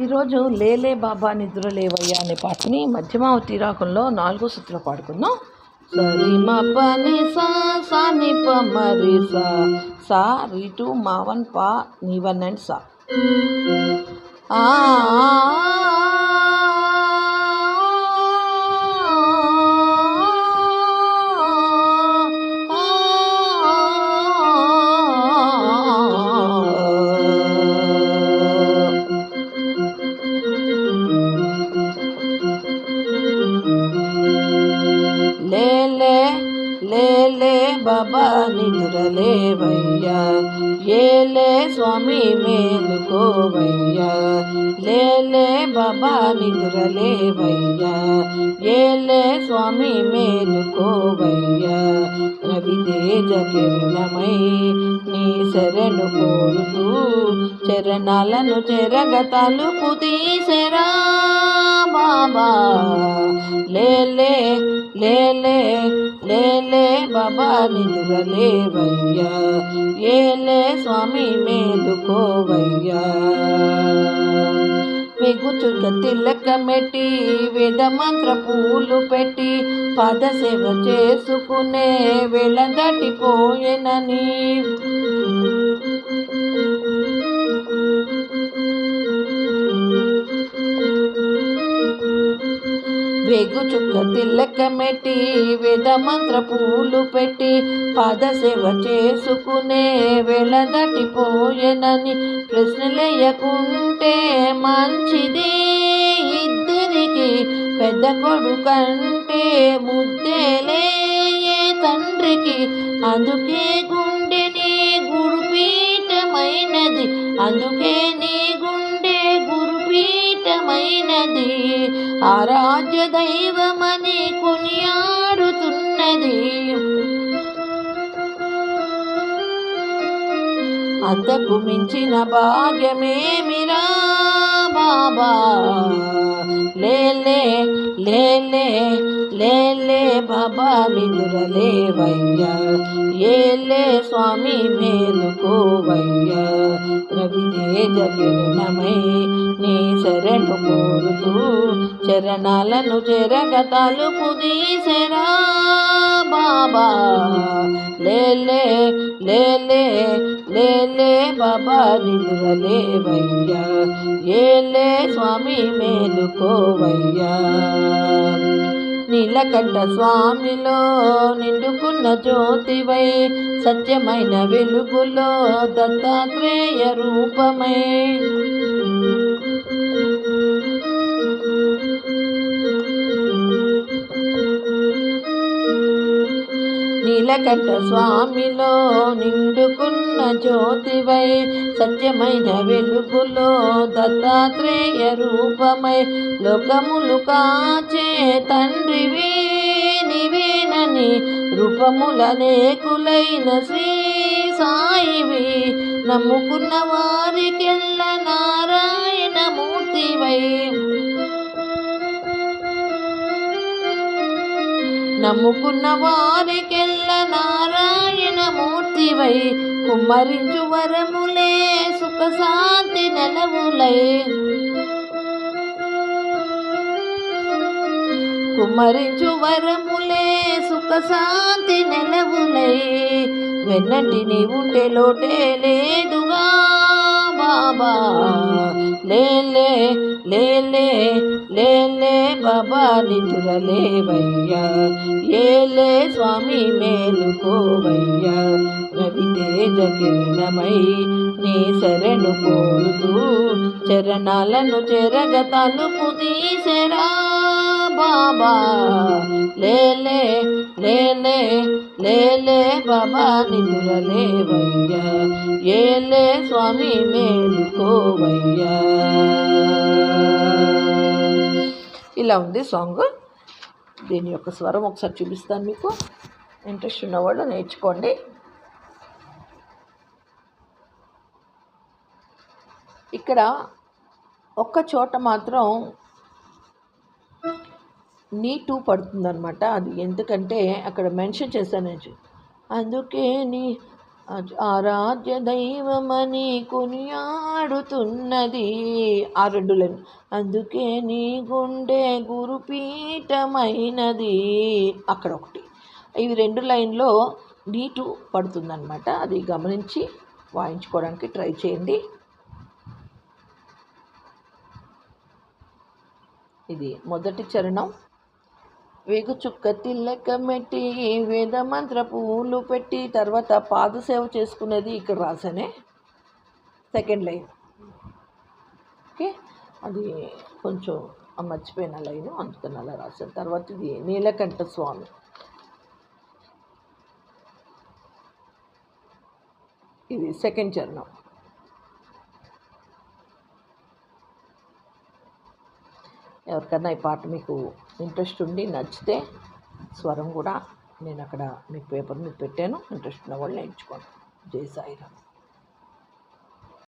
ఈరోజు లేలే బాబా నిద్ర లేవయ్యా అనే పాటని మధ్యమావతి రాగంలో నాలుగో సుత్తులో పాడుకుందాం. సరి మా పని సా సా ని ప మరి సా సా. రీ టు మా వన్ పా ని వన్ అండ్ సా ఆ. బాబా నిద్రలేవయ్యా. ఏలే స్వామి మేలుకోవయ్యా. లేలే బాబా నిద్రలేవయ్యా. ఏలే స్వామి మేలుకోవయ్యా. రవితేజ కిరణమై నీ శరణు కోరుతూ చరణాలను చెరగ తలుపు తీసెరా బాబా. లేలే లేలే లేలే బాబా నిద్రలేవయ్యా. ఏలే స్వామి మేలుకోవయ్యా. పెగుచుక తిలక మెట్టి వేద మంత్ర పూలు పెట్టి పాద సేవ చేసుకునే వెళ్ళ దాటిపోయేనని. వేగు చుక్క తిల్లక మెట్టి వేద మంత్ర పూలు పెట్టి పాదసేవ చేసుకునే వేళ దాటిపోయేనని ప్రశ్నలేయకుంటే మంచిది ఇద్దరికి. పెద్ద కొడుకంటే ముద్దెలే తండ్రికి. అందుకే గుండెని గురుపీఠమైనది అందుకే నీ గురుపీఠమైనది ఆరాధ్య దైవమని కొనియాడుతున్నది. అంతకు మించిన భాగ్యమేమిరా బాబా? లేలే లేలే లేలే బాబా నిదురలేవయ్యా ఏలే స్వామి మేలుకోవయ్యా రవితేజ కిరణమై నీ శరణు కోరుతూ చరణాలను చెరగ తలుపు తీసెరా బాబా. లేలే లేలే లేలే బాబా నిద్రలేవయ్యా ఏలే స్వామి మేలుకోవయ్యా. నీలకంఠ స్వామిలో నిండుకున్న జ్యోతివై సత్యమైన వెలుగులో దత్తాత్రేయ రూపమై వెలకట స్వామిలో నిండుకున్న జ్యోతివై సత్యమైన వెలుగులో దత్తాత్రేయ రూపమై లోకములు కాచే తండ్రివి నివేనని రూపముల నేకులైన శ్రీ సాయివి. నమ్ముకున్న వారికెల్ల నారాయణ మూర్తివై. నమ్ముకున్న వారికెల్ల నారాయణ మూర్తివై కుమ్మరించు వరములే సుఖ శాంతి నెలవులై. కుమ్మరించు వరములే సుఖ శాంతి నెలవులై. వెన్నటి నీవుంటే లోటే లేదు బాబా. లేలే లేలే లేలే బాబా నిద్రలేవయ్యా ఏలే స్వామి మేలుకోవయ్యా. రవితేజ కిరణమై నీ శరణు కోరుతూ చరణాలను చెరగ తలుపు తీసెరా. బాబా. లేలే లేలే లేలే బాబా నిద్రలేవయ్యా ఏలే స్వామి మేలుకోవయ్యా. ఇలా ఉంది సాంగ్. దీని యొక్క స్వరం ఒకసారి చూపిస్తాను మీకు. ఇంట్రెస్ట్ ఉన్నవాళ్ళు నేర్చుకోండి. ఇక్కడ ఒక్క చోట మాత్రం నీ టూ పడుతుందన్నమాట. అది ఎందుకంటే అక్కడ మెన్షన్ చేశాను అందుకే నీ ఆరాధ్య దైవమని కొనియాడుతున్నది ఆ రెండు లైన్ అందుకే నీ గుండె గురుపీఠమైనది అక్కడ ఒకటి. ఇవి రెండు లైన్లో నీటు టూ పడుతుందన్నమాట. అది గమనించి వాయించుకోవడానికి ట్రై చేయండి. ఇది మొదటి చరణం. వేగు చుక్క తిల్లక మెట్టి వేద మంత్ర పువ్వులు పెట్టి తర్వాత పాద సేవ చేసుకునేది ఇక్కడ రాసానే సెకండ్ లైన్ ఓకే అది కొంచెం మర్చిపోయిన లైన్ అందుకని అలా రాశాను. తర్వాత ఇది నీలకంఠ స్వామి. ఇది సెకండ్ చరణం. ఎవరికైనా ఈ పాట మీకు ఇంట్రెస్ట్ ఉండి నచ్చితే స్వరం కూడా నేను అక్కడ మీ పేపర్ మీద పెట్టాను. ఇంట్రెస్ట్ ఉన్న వాళ్ళు నేర్చుకోండి. జై సాయిరామ్.